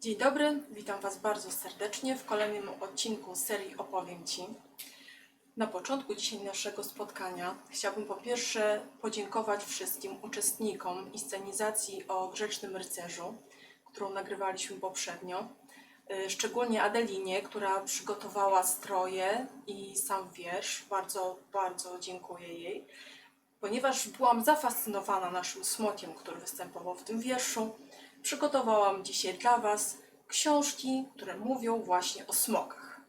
Dzień dobry, witam Was bardzo serdecznie w kolejnym odcinku serii Opowiem Ci. Na początku dzisiaj naszego spotkania chciałabym po pierwsze podziękować wszystkim uczestnikom inscenizacji o Grzecznym Rycerzu, którą nagrywaliśmy poprzednio. Y, Szczególnie Adelinie, która przygotowała stroje i sam wiersz. Bardzo, bardzo dziękuję jej. Ponieważ byłam zafascynowana naszym smokiem, który występował w tym wierszu, przygotowałam dzisiaj dla Was książki, które mówią właśnie o smokach.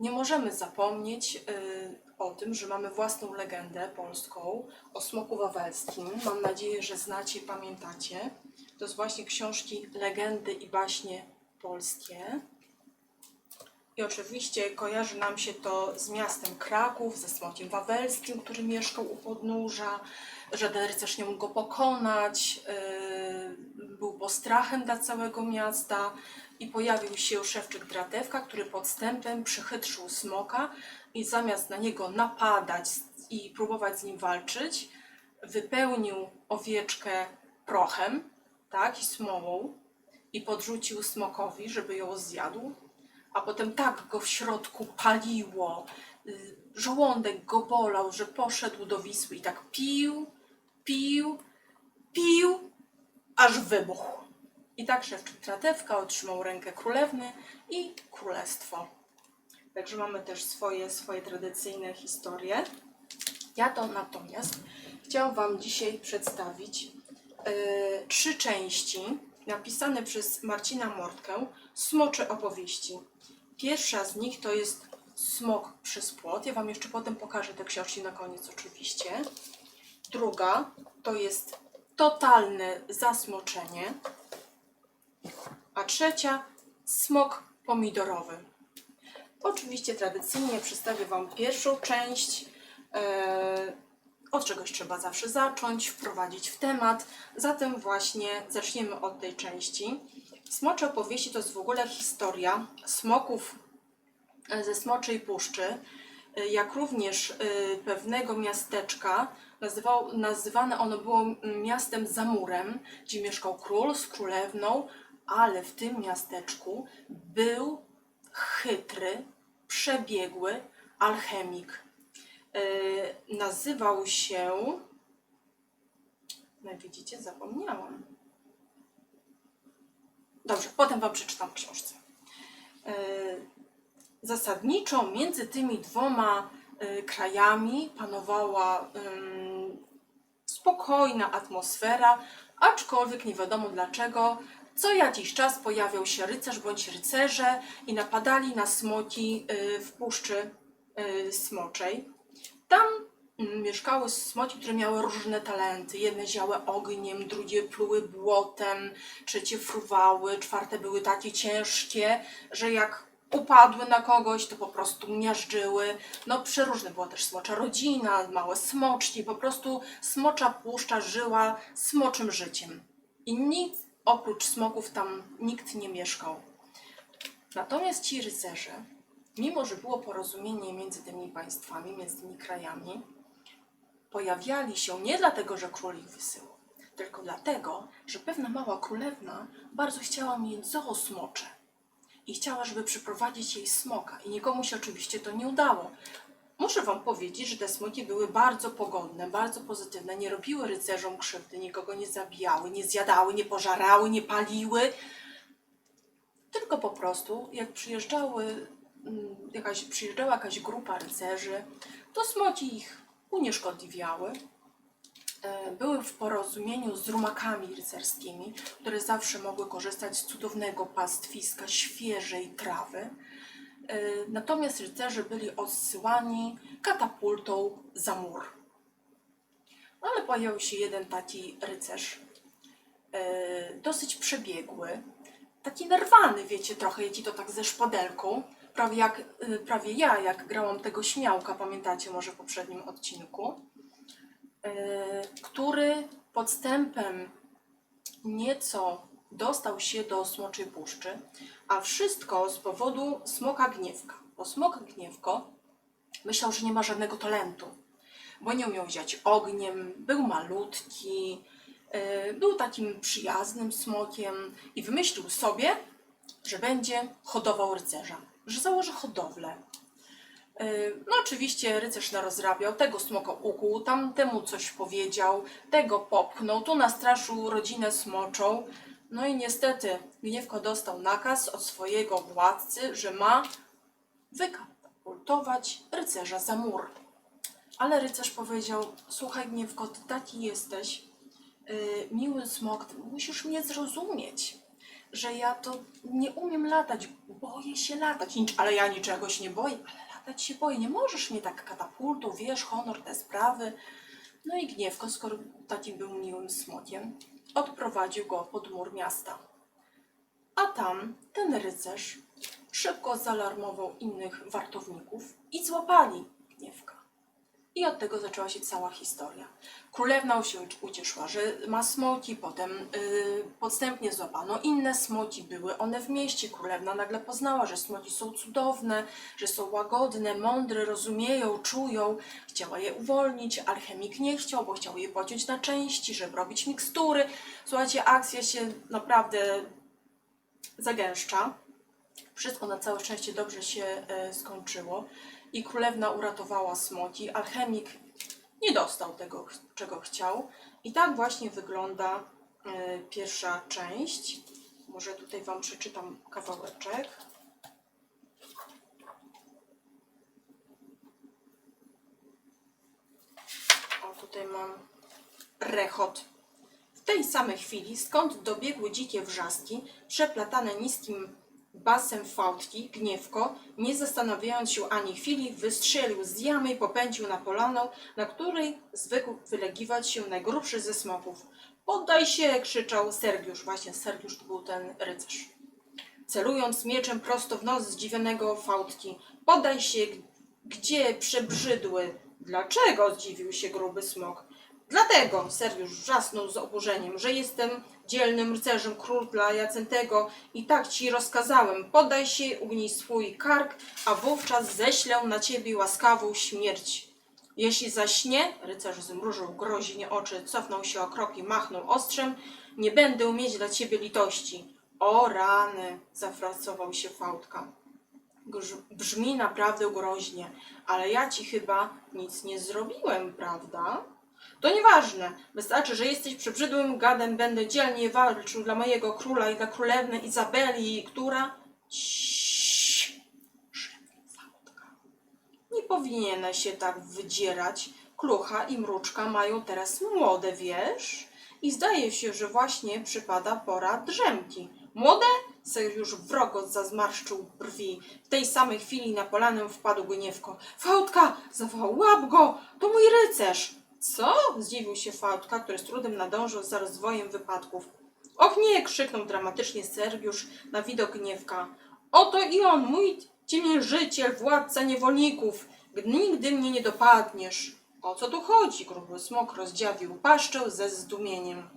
Nie możemy zapomnieć y, o tym, że mamy własną legendę polską o smoku wawelskim. Mam nadzieję, że znacie i pamiętacie. To jest właśnie książki Legendy i baśnie polskie. I oczywiście kojarzy nam się to z miastem Kraków, ze smokiem wawelskim, który mieszkał u podnóża. Żaden rycerz nie mógł go pokonać, yy, był postrachem dla całego miasta i pojawił się szewczyk Dratewka, który podstępem przychytrzył smoka i zamiast na niego napadać i próbować z nim walczyć, wypełnił owieczkę prochem, tak, i smołą i podrzucił smokowi, żeby ją zjadł a potem tak go w środku paliło, y, żołądek go bolał, że poszedł do Wisły i tak pił, pił, pił, aż wybuchł. I tak szewczyk Tratewka otrzymał rękę królewny i królestwo. Także mamy też swoje, swoje tradycyjne historie. Ja to natomiast chciałam Wam dzisiaj przedstawić yy, trzy części napisane przez Marcina Mortkę Smocze opowieści. Pierwsza z nich to jest Smok przez płot. Ja Wam jeszcze potem pokażę te książki na koniec oczywiście. Druga to jest Totalne zasmoczenie. A trzecia Smok pomidorowy. Oczywiście tradycyjnie przedstawię Wam pierwszą część. Eee, od czegoś trzeba zawsze zacząć, wprowadzić w temat. Zatem właśnie zaczniemy od tej części. Smocze opowieści to jest w ogóle historia smoków e, ze Smoczej Puszczy, e, jak również e, pewnego miasteczka. Nazywał, nazywane ono było miastem Zamurem, gdzie mieszkał król z królewną, ale w tym miasteczku był chytry, przebiegły alchemik. Yy, nazywał się. No widzicie, zapomniałam. Dobrze, potem Wam przeczytam w książce. Yy, Zasadniczo między tymi dwoma yy, krajami panowała spokojna atmosfera, aczkolwiek nie wiadomo dlaczego. Co jakiś czas pojawiał się rycerz bądź rycerze i napadali na smoki w puszczy smoczej. Tam mm, mieszkały smoki, które miały różne talenty. Jedne ziały ogniem, drugie pluły błotem, trzecie fruwały, czwarte były takie ciężkie, że jak upadły na kogoś, to po prostu miażdżyły. No przeróżne była też smocza rodzina, małe smoczki, po prostu smocza puszcza żyła smoczym życiem. I nic oprócz smoków tam nikt nie mieszkał. Natomiast ci rycerze, mimo że było porozumienie między tymi państwami, między tymi krajami, pojawiali się nie dlatego, że król ich wysyłał, tylko dlatego, że pewna mała królewna bardzo chciała mieć zoo smocze i chciała, żeby przyprowadzić jej smoka i nikomu się oczywiście to nie udało. Muszę Wam powiedzieć, że te smoki były bardzo pogodne, bardzo pozytywne, nie robiły rycerzom krzywdy, nikogo nie zabijały, nie zjadały, nie pożarały, nie paliły, tylko po prostu jak przyjeżdżały, jakaś, przyjeżdżała jakaś grupa rycerzy, to smoki ich unieszkodliwiały. E, Były w porozumieniu z rumakami rycerskimi, które zawsze mogły korzystać z cudownego pastwiska świeżej trawy. E, Natomiast rycerze byli odsyłani katapultą za mur. No ale pojawił się jeden taki rycerz, e, dosyć przebiegły, taki nerwany, wiecie, trochę, jaki to tak ze szpadelką, prawie jak, y, prawie ja, jak grałam tego śmiałka, pamiętacie może w poprzednim odcinku, y, który podstępem nieco dostał się do Smoczej Puszczy, a wszystko z powodu Smoka Gniewka, bo Smok Gniewko myślał, że nie ma żadnego talentu, bo nie umiał wziąć ogniem, był malutki, y, był takim przyjaznym smokiem i wymyślił sobie, że będzie hodował rycerza, że założy hodowlę. Yy, No oczywiście rycerz narozrabiał, tego smoka ukuł, tamtemu coś powiedział, tego popchnął, tu nastraszył rodzinę smoczą. No i niestety Gniewko dostał nakaz od swojego władcy, że ma wykatapultować rycerza za mur. Ale rycerz powiedział, słuchaj Gniewko, ty taki jesteś, yy, miły smok, musisz mnie zrozumieć, że ja to nie umiem latać, boję się latać, Nic, ale ja niczego się nie boję, ale latać się boję, nie możesz mnie tak katapultu, wiesz, honor, te sprawy. No i Gniewko, skoro takim był miłym smokiem, odprowadził go pod mur miasta. A tam ten rycerz szybko zaalarmował innych wartowników i złapali Gniewka. I od tego zaczęła się cała historia. Królewna się ucieszyła, że ma smoki, potem yy, podstępnie złapano inne smoki, były one w mieście. Królewna nagle poznała, że smoki są cudowne, że są łagodne, mądre, rozumieją, czują. Chciała je uwolnić, alchemik nie chciał, bo chciał je pociąć na części, żeby robić mikstury. Słuchajcie, akcja się naprawdę zagęszcza. Wszystko na całe szczęście dobrze się e, skończyło i królewna uratowała smoki. Alchemik nie dostał tego, czego chciał. I tak właśnie wygląda e, pierwsza część. Może tutaj Wam przeczytam kawałeczek. O, tutaj mam rechot. W tej samej chwili, skąd dobiegły dzikie wrzaski, przeplatane niskim basem fałdki, gniewko, nie zastanawiając się ani chwili, wystrzelił z jamy i popędził na polanę, na której zwykł wylegiwać się najgrubszy ze smoków. Poddaj się! krzyczał Sergiusz. Właśnie Sergiusz to był ten rycerz. Celując mieczem prosto w nos zdziwionego fałdki. Podaj się, gdzie przebrzydły. Dlaczego? zdziwił się gruby smok. Dlatego, Sergiusz wrzasnął z oburzeniem, że jestem dzielnym rycerzem króla Jacentego i tak ci rozkazałem. Podaj się, ugnij swój kark, a wówczas ześlę na ciebie łaskawą śmierć. Jeśli zaś nie, rycerz zmrużył groźnie oczy, cofnął się o krok i machnął ostrzem, nie będę mieć dla ciebie litości. O rany, zafrasował się fałdka. Brzmi naprawdę groźnie, ale ja ci chyba nic nie zrobiłem, prawda? To nieważne. Wystarczy, że jesteś przebrzydłym gadem, będę dzielnie walczył dla mojego króla i dla królewny Izabeli, która... Ciii. Nie powinieneś się tak wydzierać. Klucha i mruczka mają teraz młode, wiesz? I zdaje się, że właśnie przypada pora drzemki. Młode? Sergiusz wrogo zazmarszczył brwi. W tej samej chwili na polanę wpadł gniewko. Fałdka! zawołał, łap go! To mój rycerz! Co? Zdziwił się Fałdka, który z trudem nadążył za rozwojem wypadków. Och nie! krzyknął dramatycznie Sergiusz na widok gniewka. Oto i on, mój ciemiężyciel, władca niewolników. Nigdy mnie nie dopadniesz. O co tu chodzi? Gruby smok rozdziawił paszczę ze zdumieniem.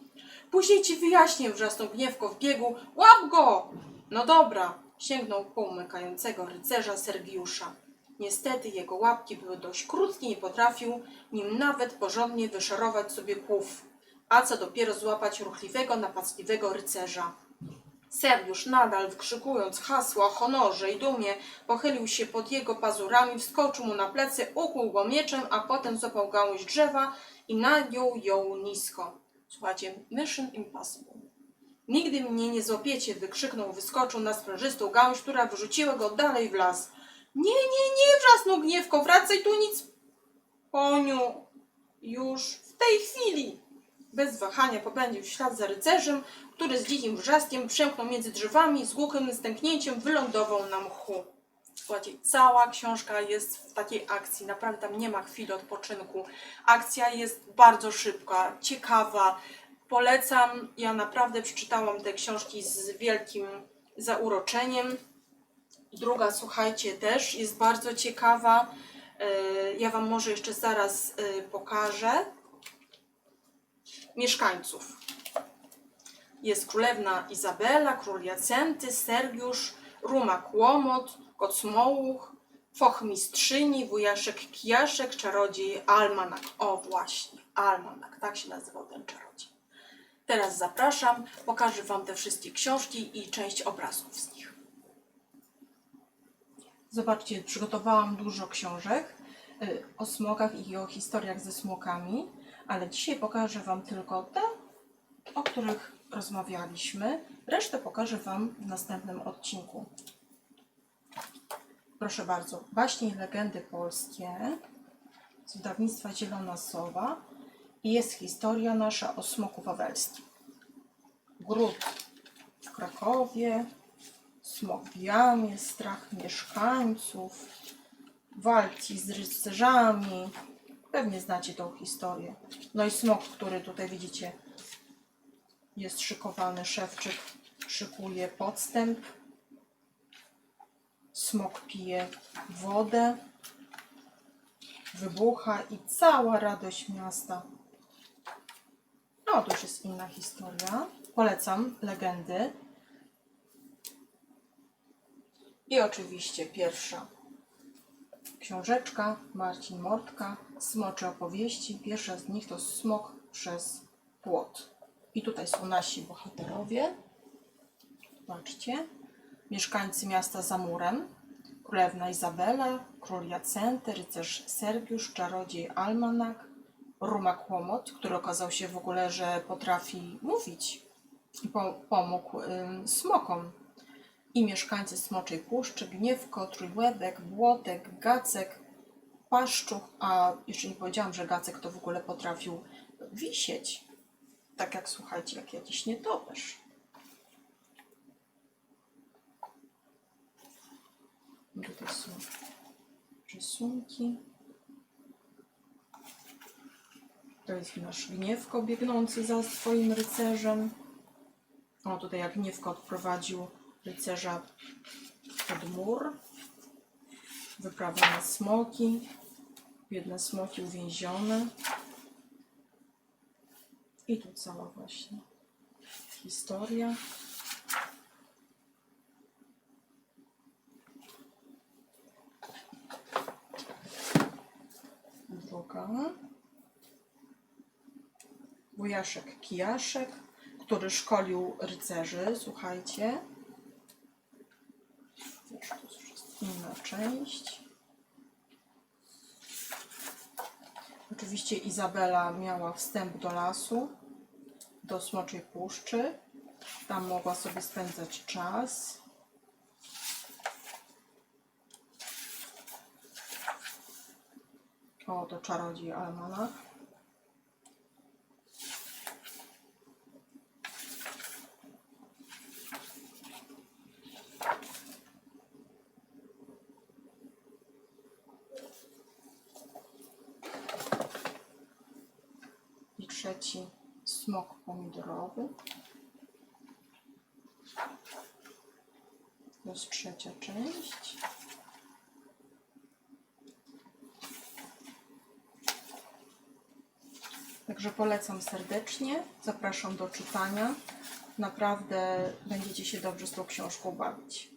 Później ci wyjaśnię, wrzasnął gniewko w biegu. Łap go! No dobra, sięgnął po umykającego rycerza Sergiusza. Niestety jego łapki były dość krótkie, nie potrafił nim nawet porządnie wyszarować sobie kłów, a co dopiero złapać ruchliwego, napastliwego rycerza. Sergiusz nadal wykrzykując hasła o honorze i dumie, pochylił się pod jego pazurami, wskoczył mu na plecy, ukłuł go mieczem, a potem złapał gałąź drzewa i nagiął ją nisko. Słuchajcie, Mission Impossible. Nigdy mnie nie złapiecie, wykrzyknął, wyskoczył na sprężystą gałąź, która wyrzuciła go dalej w las. Nie, nie, nie, wrzasnął gniewko, wracaj tu nic. Poniu, już w tej chwili. Bez wahania popędził w ślad za rycerzem, który z dzikim wrzaskiem przemknął między drzewami i z głuchym stęknięciem wylądował na mchu. Słuchajcie, cała książka jest w takiej akcji, naprawdę tam nie ma chwili odpoczynku. Akcja jest bardzo szybka, ciekawa. Polecam, ja naprawdę przeczytałam te książki z wielkim zauroczeniem. Druga, słuchajcie, też jest bardzo ciekawa. Yy, Ja Wam może jeszcze zaraz yy, pokażę mieszkańców. Jest królewna Izabela, król Jacenty, Sergiusz, Rumak Łomot, Kocmołuch, Fochmistrzyni, wujaszek Kijaszek, czarodziej Almanak. O właśnie, Almanak, tak się nazywał ten czarodziej. Teraz zapraszam, pokażę Wam te wszystkie książki i część obrazków z nich. Zobaczcie, przygotowałam dużo książek y, o smokach i o historiach ze smokami, ale dzisiaj pokażę Wam tylko te, o których rozmawialiśmy. Resztę pokażę Wam w następnym odcinku. Proszę bardzo, baśnie i legendy polskie z wydawnictwa Zielona Sowa i jest historia nasza o smoku wawelskim. Gród w Krakowie, smok w jamie, strach mieszkańców, walki z rycerzami. Pewnie znacie tą historię. No i smok, który tutaj widzicie jest szykowany, szewczyk szykuje podstęp. Smok pije wodę, wybucha i cała radość miasta. No, to już jest inna historia. Polecam legendy. I oczywiście pierwsza książeczka Marcin Mortka, Smocze opowieści. Pierwsza z nich to Smok przez płot. I tutaj są nasi bohaterowie. Zobaczcie. Mieszkańcy miasta za murem. Królewna Izabela, król Jacenty, rycerz Sergiusz, czarodziej Almanak, rumak Łomot, który okazał się w ogóle, że potrafi mówić i po, pomógł smokom. I mieszkańcy Smoczej Puszczy, Gniewko, Trójłebek, Błotek, Gacek, Paszczuch, a jeszcze nie powiedziałam, że Gacek to w ogóle potrafił wisieć. Tak jak, słuchajcie, jak jakiś nietoperz. Tutaj są rysunki. To jest nasz Gniewko biegnący za swoim rycerzem. O, tutaj jak Gniewko odprowadził rycerza pod mur. Wyprawa na smoki. Biedne smoki uwięzione. I tu cała właśnie historia. Druga. Wujaszek Kijaszek, który szkolił rycerzy, słuchajcie. Już to jest inna część. Oczywiście Izabela miała wstęp do lasu, do Smoczej Puszczy. Tam mogła sobie spędzać czas. O, to czarodziej Almanach. I trzeci smok pomidorowy. To jest trzecia część. Także polecam serdecznie, zapraszam do czytania. Naprawdę będziecie się dobrze z tą książką bawić.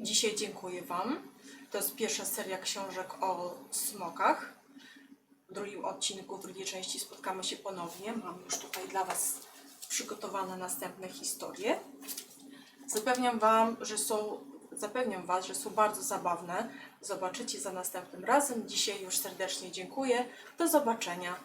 Dzisiaj dziękuję Wam. To jest pierwsza seria książek o smokach. W drugim odcinku, w drugiej części spotkamy się ponownie. Mam już tutaj dla Was przygotowane następne historie. Zapewniam Wam, że są, zapewniam Was, że są bardzo zabawne. Zobaczycie za następnym razem. Dzisiaj już serdecznie dziękuję. Do zobaczenia.